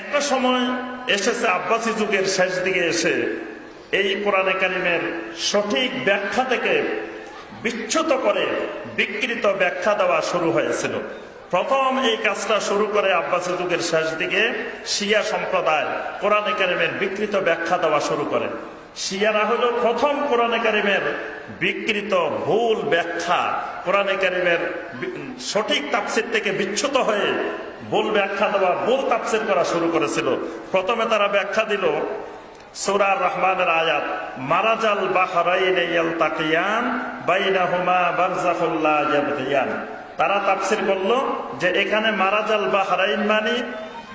একটা সময় এসেছে আব্বাসী যুগের শেষ দিকে এসে এই কোরআনে কারিমের সঠিক ব্যাখ্যা থেকে বিচ্ছুত করে বিকৃত ব্যাখ্যা দেওয়া শুরু হয়েছিল। প্রথম এই কাজটা শুরু করে আব্বাসী যুগের শেষ দিকে শিয়া সম্প্রদায় কোরআনে কারিমের বিকৃত ব্যাখ্যা দেওয়া শুরু করে। শিয়ারা হলো প্রথম কোরআনে কারিমের বিকৃত ভুল ব্যাখ্যা। কোরআনে কারিমের সঠিক তাফসির থেকে বিচ্যুত হয়ে ভুল ব্যাখ্যা দেওয়া, ভুল তাফসির করা শুরু করেছিল। প্রথমে তারা ব্যাখ্যা দিল সুরার রহমানের আয়াত, মারাজাল বাহরাইন বাইনাহুমা বারজাখুল্লাহ ইয়াবগিয়ান। তারা তাফসির করল যে এখানে মারাজাল বাহরাইন মানে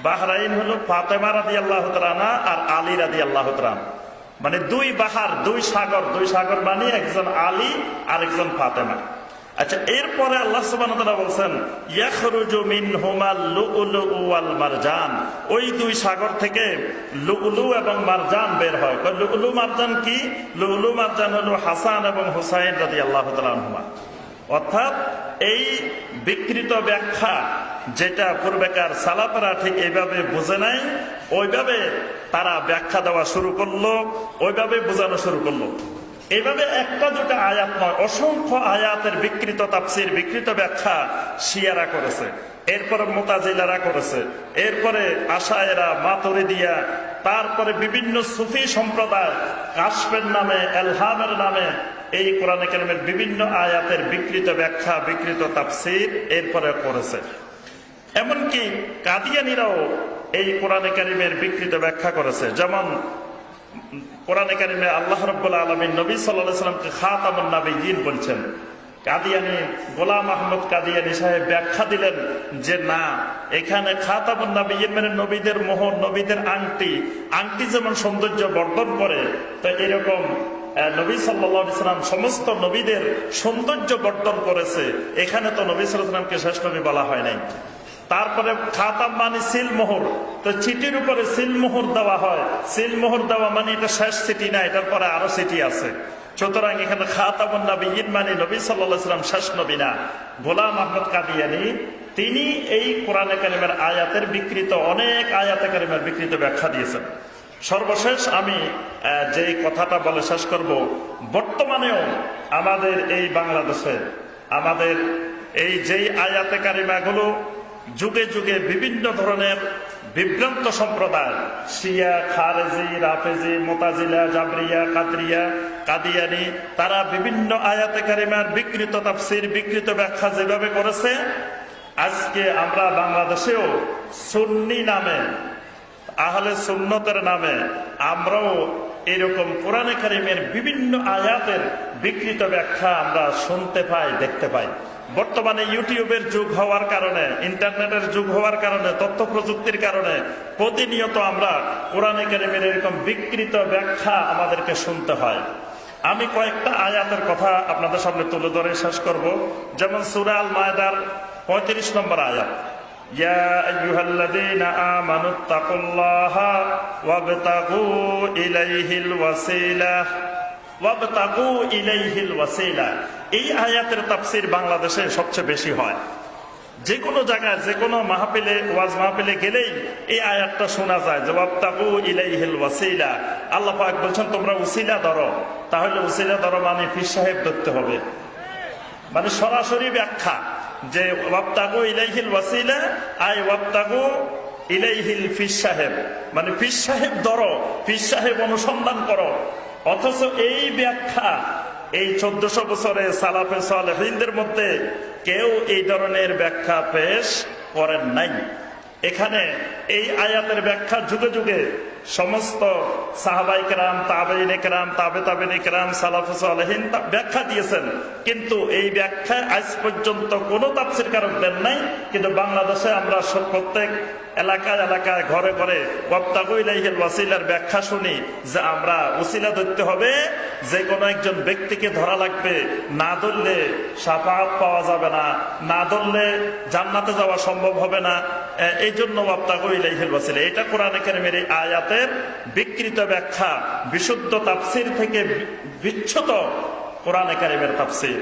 বাহরাইন হলো ফাতেমা রাদিয়াল্লাহু তাআলা আর আলী রাদিয়াল্লাহু তাআলা মানে দুই বাহার, দুই সাগর দুই সাগর মানে একজন আলী আর একজন ফাতেমা। আচ্ছা এরপরে আল্লাহ সুবহানাহু ওয়াল মারজান। ওই দুই সাগর থেকে লুউলু এবং মারজান বের হয়। লুউলু মারজান কি? লুউলু মারজান হলো হাসান এবং হুসাইন তাআলা আনহুমা। অর্থাৎ এই বিকৃত ব্যাখ্যা যেটা পূর্বেকার সালাফেরা ঠিক এইভাবে বুঝে নাই, ওইভাবে তারা ব্যাখ্যা দেওয়া শুরু করল, ওইভাবে বোঝানো শুরু করল। এইভাবে একটা দুটা আয়াত নয়, অসংখ্য আয়াতের বিকৃত তাফসির, বিকৃত ব্যাখ্যা শিয়ারা করেছে, এরপরে মোতাজিলারা করেছে, এরপরে আশায়েরা, মাতরিদিয়া, তারপরে বিভিন্ন সুফি সম্প্রদায়, কাশফের নামে, এলহামের নামে এই কোরআনে কেরমের বিভিন্ন আয়াতের বিকৃত ব্যাখ্যা, বিকৃত তাফসির এরপরে করেছে। এমনকি কাদিয়ানিরাও এই কোরআনে কারিমের বিকৃত ব্যাখ্যা করেছে। যেমন কোরআনে কারিমে আল্লাহ রব্বুল আলমিন নবী সাল্লাহ সাল্লামকে খাতামুন নাবিয়িন বলছেন। কাদিয়ানি গোলাম আহমদ কাদিয়ানি সাহেব ব্যাখ্যা দিলেন যে, না, এখানে খাতামুন নাবিয়িন মানে নবীদের মোহর, নবীদের আংটি। আংটি যেমন সৌন্দর্য বর্ধন করে, তো এরকম নবী সাল্লাম সমস্ত নবীদের সৌন্দর্য বর্ধন করেছে। এখানে তো নবী সাল্লামকে শেষ নবী বলা হয় নাই। তারপরে খাতাম মানে সিল মোহর। তো চিঠির উপরে সিল মোহর দেওয়া হয়। সিল মোহর দেওয়া মানে এটা শেষ চিঠি না, এটার পরে আরও চিঠি আছে। সুতরাং এখানে খাতামুন নবী ঈদ মানে নবী সাল্লাম শেষ নবী না। গোলাম আহমদ কাদিয়ানি, তিনি এই কোরআনে কারিমের আয়াতের বিকৃত, অনেক আয়াতে কারিমের বিকৃত ব্যাখ্যা দিয়েছেন। সর্বশেষ আমি যে কথাটা বলে শেষ করব, বর্তমানেও আমাদের এই বাংলাদেশে, আমাদের এই যেই আয়াতে কারিমাগুলো যুগে যুগে বিভিন্ন ধরনের বিভ্রান্ত সম্প্রদায়, শিয়া, খারেজি, রাফেজি, মোতাজিলা, জাবরিয়া, কাদরিয়া, কাদিয়ানি, তারা বিভিন্ন আয়াতে কারিমার বিকৃত তাফসির, বিকৃত ব্যাখ্যা যেভাবে করেছে, আজকে আমরা বাংলাদেশেও সুন্নি নামে, আহলে সুন্নতের নামে আমরাও এরকম কোরআনে কারিমের বিভিন্ন আয়াতের বিকৃত ব্যাখ্যা আমরা শুনতে পাই, দেখতে পাই। বর্তমানে ইউটিউবের যুগ হওয়ার কারণে ইন্টারনেটের যুগ হওয়ার কারণে তথ্য প্রযুক্তির কারণে প্রতিনিয়ত আমরা কোরআনে কারিমের এরকম বিকৃত ব্যাখ্যা আমাদেরকে শুনতে হয় আমি কয়েকটা আয়াতের কথা আপনাদের সামনে তুলে ধরে শেষ করব যেমন সুরাল মায়দার পঁয়ত্রিশ নম্বর আয়াত يا أيها الذين آمنوا اتقوا الله وابتغوا إليه الوسيلة وابتغوا إليه الوسيلة এই আয়াতের তাফসির বাংলাদেশে সবচেয়ে বেশি হয়। যে কোনো জায়গায় যে কোনো মাহফিলে, ওয়াজ মাহফিলে গেলেই এই আয়াতটা শোনা যায়। যে ওয়াবতাগু ইলাইহিল ওয়াসিলা। আল্লাহ পাক বলছেন, তোমরা উসিলা ধরো। তাহলে উসিলা ধরো মানে ফির সাহেব ধরতে হবে। মানে সরাসরি ব্যাখ্যা যে, ওয়াবতাগু ইলাইহিল ওয়াসিলা, আই ওয়াবতাগু ইলাইহিল ফিস সাহেব। মানে ফিস সাহেব ধরো ফিস সাহেব অনুসন্ধান করো। অথচ এই ব্যাখ্যা এই চোদ্দশো বছরে সালাফে সালেহিনদের মধ্যে কেউ এই ধরনের ব্যাখ্যা পেশ করেন নাই। এখানে এই আয়াতের ব্যাখ্যা যুগে যুগে সমস্ত সাহাবাই কেরাম, তাবেইন কেরাম, তাবে তাবেন কেরাম সালাফুস আলহিন ব্যাখ্যা দিয়েছেন। কিন্তু এই ব্যাখ্যায় আজ পর্যন্ত কোনো তাফসির কারক দেন নাই। কিন্তু বাংলাদেশে আমরা প্রত্যেক এলাকায় এলাকায় ঘরে ঘরে ওয়াপ্তাগুইলাইহিল ওয়াসিলার ব্যাখ্যা শুনি যে আমরা উসিলা ধরতে হবে, যে কোনো একজন ব্যক্তিকে ধরা লাগবে। না ধরলে সাফাহাত পাওয়া যাবে না না ধরলে জান্নাতে যাওয়া সম্ভব হবে না। এই জন্য ওয়াপ্তাগুইলাইহিল ওয়াসিলা, এটা কোরআনে কারিমের এই আয়াতের বিকৃত ব্যাখ্যা, বিশুদ্ধ তাফসির থেকে বিচ্ছুত কোরআনে কারিমের তাফসির।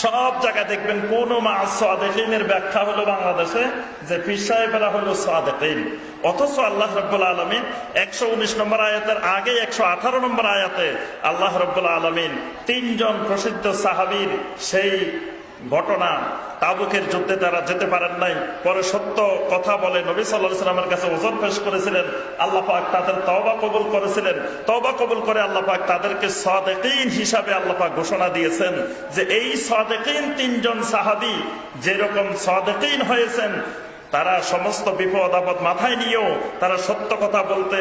সব জায়গায় দেখবেন কোন সাদেকিনের ব্যাখ্যা হলো বাংলাদেশে যে পীর হলো সাদেকিন। অথচ আল্লাহ রব্বুল আলমিন একশো উনিশ নম্বর আয়াতের আগে একশো আঠারো নম্বর আয়াতে আল্লাহ রব্বুল আলমিন তিনজন প্রসিদ্ধ সাহাবির সেই ঘটনা তাবুকের যুদ্ধে তারা যেতে পারেন নাই। পরে সত্য কথা বলে নবী সাল্লাহ সাল্লামের কাছে ওজন পেশ করেছিলেন। আল্লাহ পাক তাদের তওবা কবুল করেছিলেন। তওবা কবুল করে আল্লাহ পাক তাদেরকে সাদেকিন হিসাবে আল্লাহ পাক ঘোষণা দিয়েছেন যে এই সাদেকিন তিনজন সাহাবী যেরকম সাদেকিন হয়েছেন, তারা সমস্ত বিপদ আপদ মাথায় নিয়েও তারা সত্য কথা বলতে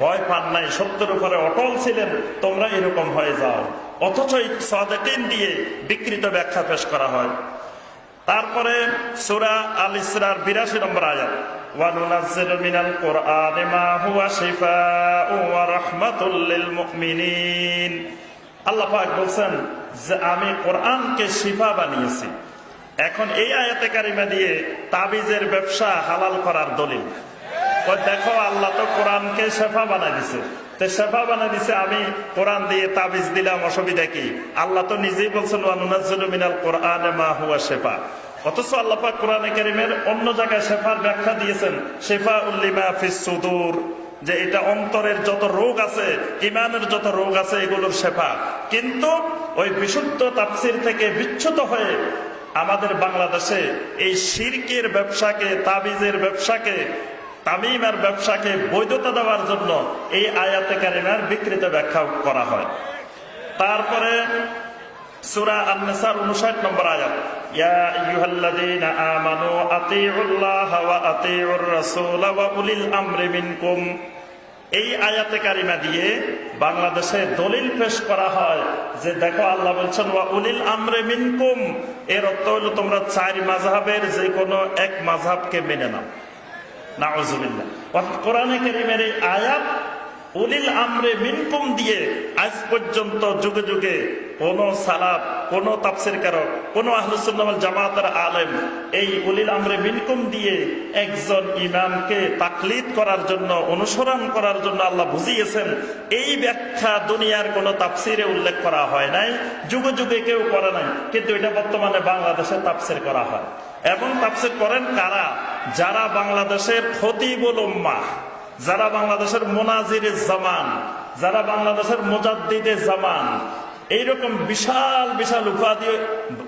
ভয় পান নাই, সত্যের উপরে অটল ছিলেন। তোমরা এরকম হয়ে যাও। অথচ সদেকিন দিয়ে বিকৃত ব্যাখ্যা পেশ করা হয়। তারপরে সুরা আল ইসরার বিরাশি নম্বর আয়াত যে, আমি কোরআনকে শিফা বানিয়েছি। এখন এই তাবিজের ব্যবসা হালাল করার দলিল। দেখো, আল্লাহ তো কোরআনকে শেফা বানাই দিছে। দিছে আমি কোরআন দিয়ে তাবিজ দিলাম, অসুবিধা কি? আল্লাহ তো নিজেই কোরআনে মা হুয়া অথচ অন্য জায়গায় ব্যাখ্যা দিয়েছেন যে এটা অন্তরের যত রোগ আছে ইমানের যত রোগ আছে, এগুলোর শেফা। কিন্তু ওই বিশুদ্ধ তাফসির থেকে বিচ্ছুত হয়ে আমাদের বাংলাদেশে এই শিরকের ব্যবসাকে, তাবিজের ব্যবসাকে তামিমের ব্যবসাকে বৈধতা দেওয়ার জন্য এই আয়াতে কারিমার বিকৃত ব্যাখ্যা করা হয়। তারপরে 59 নম্বর আয়াত এই দিয়ে বাংলাদেশে দলিল পেশ করা হয় যে, দেখো, আল্লাহ এর তোমরা চার মাযহাবের যে কোনো এক মাযহাবকে মেনে নাও। দিয়ে আজ পর্যন্ত যুগে কোন সালাব কোন কারক, কোন আলেম এই দিয়ে একজন ইমামকে তাকলিদ করার জন্য, অনুসরণ করার জন্য আল্লাহ বুঝিয়েছেন। এই ব্যাখ্যা দুনিয়ার কোন তাফসিরে উল্লেখ করা হয় নাই, যুগে যুগে কেউ করে নাই। কিন্তু এটা বর্তমানে বাংলাদেশে তাফসির করা হয়। এবং তাফসির করেন কারা? যারা বাংলাদেশের খতিবুল উম্মাহ, যারা বাংলাদেশের মোনাজির জামান, যারা বাংলাদেশের মোজাদ্দিদে জামান। এইরকম বিশাল বিশাল উপাধি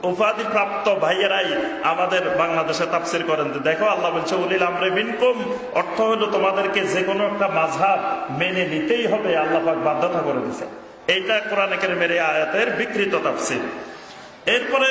উপাধি প্রাপ্ত ভাইয়েরাই আমাদের বাংলাদেশে তাফসির করেন। দেখো, আল্লাহ বলছে, উলিল আমরে বিনকুম অর্থ হলো তোমাদেরকে যে কোনো একটা মাঝহাব মেনে নিতেই হবে, আল্লাহ পাক বাধ্যতা করে দিছে এইটা কোরআন মেরে আয়াতের বিকৃত তাফসির। এরপরে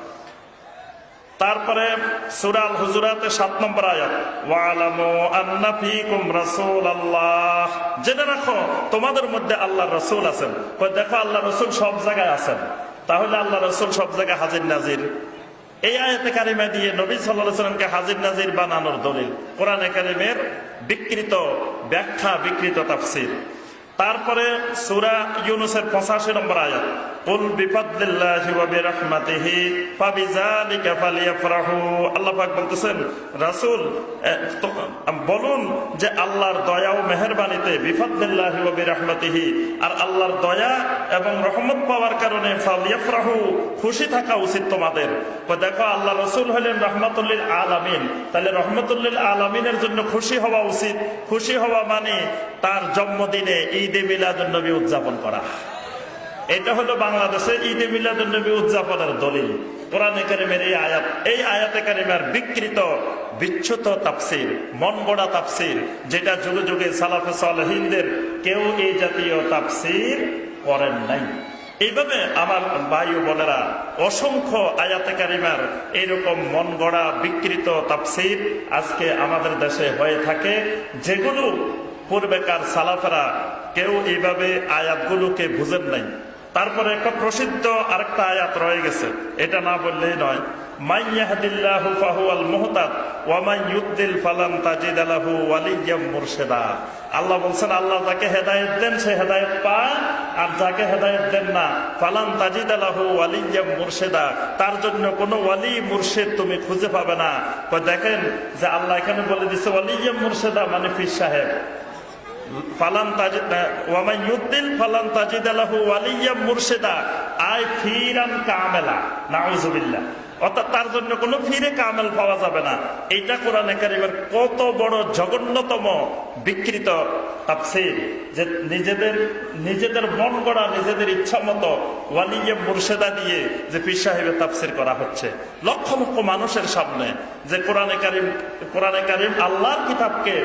তারপরে সুরাল হুজুরাতে সাত নম্বর আয়াত জেনে রাখো, তোমাদের মধ্যে আল্লাহ রাসূল আছেন। দেখো আল্লাহ রাসূল সব জায়গায় আছেন। তাহলে আল্লাহ রাসূল সব জায়গায় হাজির নাজির। এই আয়াতে কারিমা দিয়ে নবী আলাইহি সাল্লামকে হাজির নাজির বানানোর দলিল, কোরআনে কারিমের বিকৃত ব্যাখ্যা, বিকৃত তাফসীর। তারপরে সূরা ইউনুসের 85 নম্বর আয়াত কুল বিফাদলিল্লাহি ওয়া বিরাহমাতিহি, ফাবিযালিকা ফালিয়াফরাহু। আল্লাহ পাক বলতেছেন, রাসূল বলুন যে আল্লাহর দয়া ও মেহেরবানিতে বিফাদলিল্লাহি ওয়া বিরাহমাতিহি, আর আল্লাহর দয়া এবং রহমত পাওয়ার কারণে ফালিয়াফরাহু, খুশি থাকা উচিত তোমাদের। দেখো, আল্লাহ রসুল হলেন রহমতুল্লিল আলামিন। তাহলে রহমতুল্লিল আলামিনের জন্য খুশি হওয়া উচিত। খুশি হওয়া মানে তার জন্মদিনে ঈদে মিলাদুন নবী উদযাপন করা। এটা হলো বাংলাদেশে ঈদে মিলাদুন নবী উদযাপনের দলিল। কোরআনে কারিমের এই আয়াত, এই আয়াতে কারিমের বিকৃত, বিচ্ছুত তাফসির, মন গড়া তাফসির, যেটা যুগে যুগে সালাফে সালহিনদের কেউ এই জাতীয় তাফসির করেন নাই। এইভাবে আমার ভাই বোনেরা, অসংখ্য আয়াতে কারিমার এইরকম মন গড়া, বিকৃত তাফসির আজকে আমাদের দেশে হয়ে থাকে। যেগুলো পূর্বেকার সালাফেরা কেউ এইভাবে আয়াতগুলোকে বুঝেন নাই। তারপরে একটা প্রসিদ্ধ আরেকটা আয়াত রয়ে গেছে। এটা না বললেই নয়। আল্লাহ বলছেন দেন, সে আর যাকে হেদায়েত দেন না তাজিদ লাহু ওয়ালিয়্যাম মুরশিদা। তার জন্য কোনো ওয়ালি মুর্শিদ তুমি খুঁজে পাবে না। দেখেন যে আল্লাহ এখানে বলে দিচ্ছে ওয়ালিয়্যাম মুরশিদা মানে ফির সাহেব। ফালান তাজিদ আলাহু ফিরান কামেলা অর্থাৎ তার জন্য কোনো ফিরে কামেল পাওয়া যাবে না। এইটা কোরআন কারিমের কত বড় জঘন্যতম বিকৃত তাফসির, যে নিজেদের নিজেদের মন গড়া, নিজেদের ইচ্ছা মতো ওয়ালিয়ে মুর্শেদা দিয়ে যে পীর সাহেবের তাফসির করা হচ্ছে। লক্ষ লক্ষ মানুষের সামনে যে কোরআনে কারিম কোরআনে কারিম আল্লাহর কিতাবকে,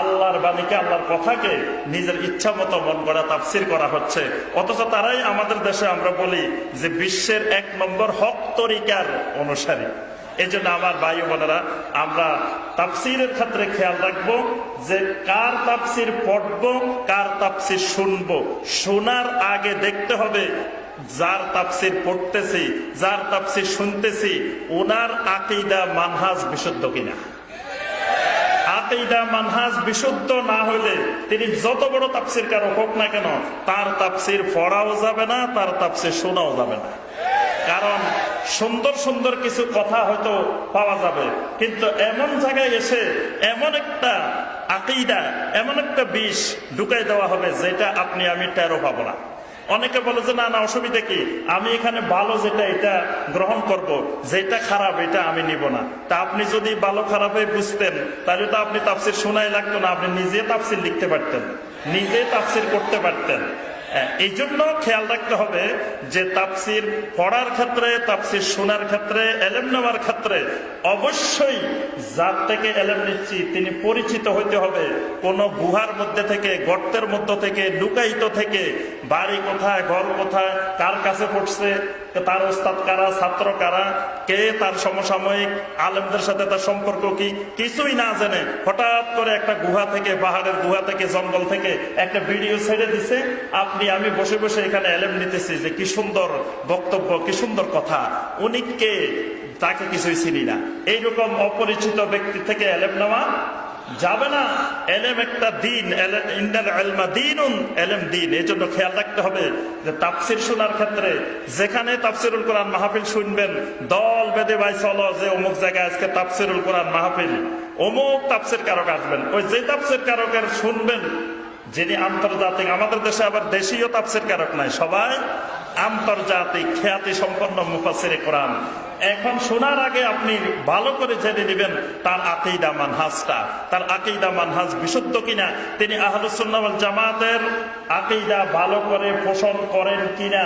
আল্লাহর বাণীকে, আল্লাহর কথাকে নিজের ইচ্ছা মতো মন গড়া তাফসির করা হচ্ছে। অথচ তারাই আমাদের দেশে আমরা বলি যে বিশ্বের এক নম্বর হক তরিকার অনুসারী। এই জন্য আমার ভাই বোনেরা, আমরা তাফসিরের ক্ষেত্রে খেয়াল রাখব যে কার তাপসির পড়ব, কার তাফসির শুনব। শোনার আগে দেখতে হবে যার তাপসির পড়তেছি, যার তাফসির শুনতেছি, ওনার আকিদা মানহাজ বিশুদ্ধ কিনা? আকিদা মানহাজ বিশুদ্ধ না হইলে তিনি যত বড় তাফসির কারও হোক না কেন, তার তাফসির পড়াও যাবে না, তার তাফসির শোনাও যাবে না। কারণ সুন্দর সুন্দর কিছু কথা হয়তো পাওয়া যাবে। কিন্তু এমন জায়গায় এসে এমন একটা আকিদা, এমন একটা বিষ ঢুকাই দেওয়া হবে যেটা আপনি, আমি টেরো পাবো না। অনেকে বলে যে, না না, অসুবিধা কি? আমি এখানে ভালো যেটা, এটা গ্রহণ করব। যেটা খারাপ, এটা আমি নিব না। তা আপনি যদি ভালো খারাপে বুঝতেন, তাহলে তো আপনি তাফসির শোনাই লাগতো না, আপনি নিজে তাফসির লিখতে পারতেন। নিজে তাফসির করতে পারতেন। এই জন্য খেয়াল রাখতে হবে যে তাপসির পড়ার ক্ষেত্রে তাপসির শোনার ক্ষেত্রে, এলেম নেওয়ার ক্ষেত্রে অবশ্যই যার থেকে এলেম নিচ্ছি, তিনি পরিচিত হইতে হবে। কোন গুহার মধ্যে থেকে, গর্তের মধ্যে থেকে, লুকায়িত থেকে, বাড়ি কোথায়, ঘর কোথায়, কার কাছে পড়ছে তার ওস্তাদ কারা, ছাত্র কারা, কে তার সমসাময়িক আলেমদের সাথে তার সম্পর্ক কি, কিছুই না জেনে হঠাৎ করে একটা গুহা থেকে, পাহাড়ের গুহা থেকে, জঙ্গল থেকে একটা ভিডিও ছেড়ে দিছে, আপনি, আমি বসে বসে এখানে এলেম নিতেছি যে কি সুন্দর বক্তব্য, কি সুন্দর কথা। উনি কে? তাকে কিছুই চিনি না। এইরকম অপরিচিত ব্যক্তি থেকে এলেম নেওয়া যাবে না। এলেম একটা দিন এলে- ইন্নাল ইলমা দিনুন, এলেম দিন। এই জন্য খেয়াল রাখতে হবে যে তাফসির শোনার ক্ষেত্রে যেখানে তাফসিরুল কোরআন মাহফিল শুনবেন, দল বেদে ভাই, চলো যে অমুক জায়গায় আজকে তাফসিরুল কোরআন মাহফিল, অমুক তাফসির কারক আসবেন। ওই যে তাফসির কারকের শুনবেন, যিনি আন্তর্জাতিক, আমাদের দেশে আবার দেশীয় তাফসির কারক নাই, সবাই আন্তর্জাতিক খ্যাতি সম্পন্ন মুফাসিরে কোরআন। এখন শোনার আগে আপনি ভালো করে জেনে নেবেন তার আকিদা মানহাজটা। তার আকিদা মানহাজ বিশুদ্ধ কিনা? তিনি আহলুসুল্লাহ জামাতের আকিদা ভালো করে পোষণ করেন কিনা?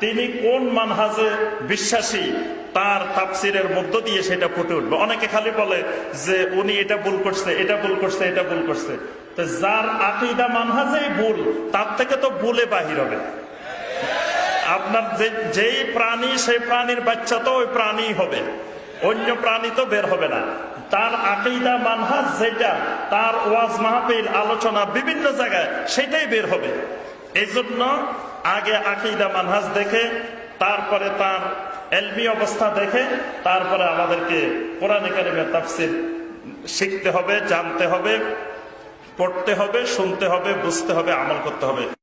তিনি কোন মানহাজে বিশ্বাসী? তার তাফসিরের মধ্য দিয়ে সেটা ফুটে উঠবে। অনেকে খালি বলে যে উনি এটা ভুল করছে, এটা ভুল করছে, এটা ভুল করছে। তো যার আকিদা মানহাজেই ভুল, তার থেকে তো ভুলে বাহির হবে। আপনার যেই প্রাণী, সেই প্রাণীর বাচ্চা তো ওই প্রাণী হবে। অন্য প্রাণী তো বের হবে না। তার আকিদা, মানহাজ যেটা, তার ওয়াজ মাহফিল, আলোচনা বিভিন্ন জায়গায় সেটাই বের হবে। এই জন্য আগে আকিদা, মানহাজ দেখে, তারপরে তার এলমি অবস্থা দেখে, তারপরে আমাদেরকে কোরআনে কারিমের তাফসির শিখতে হবে, জানতে হবে, পড়তে হবে, শুনতে হবে, বুঝতে হবে, আমল করতে হবে।